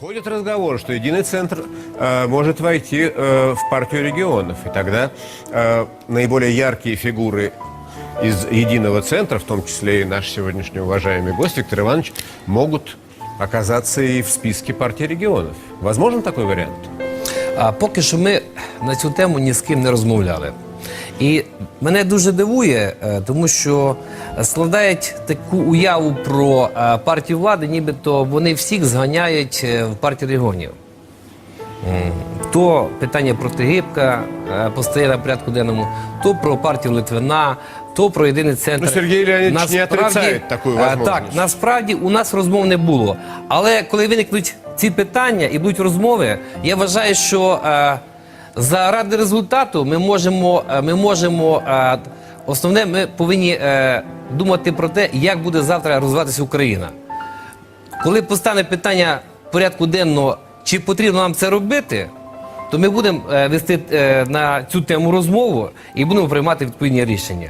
Ходят разговоры, что единый центр э, может войти э, в партию регионов. И тогда э, наиболее яркие фигуры из единого центра, в том числе и наш сегодняшний уважаемый гость Виктор Иванович, могут оказаться и в списке партии регионов. Возможен такой вариант? А поки що ми на цю тему ні з ким не розмовляли. І мене дуже дивує, е, тому що складають таку уяву про е, партію влади, нібито вони всіх зганяють е, в партію регіонів. То питання протигибка е, постає на порядку денному, то про партію Литвина, то про єдиний центр. Ну, Сергій Леонідович не Насправді, отрицає таку можливість. Так, насправді у нас розмов не було. Але коли виникнуть ці питання і будуть розмови, я вважаю, що заради результату ми можемо, е, ми можемо е, основне, ми повинні е, думати про те, як буде завтра розвиватися Україна. Коли постане питання порядку денного, чи потрібно нам це робити, то ми будемо вести на цю тему розмову і будемо приймати відповідні рішення.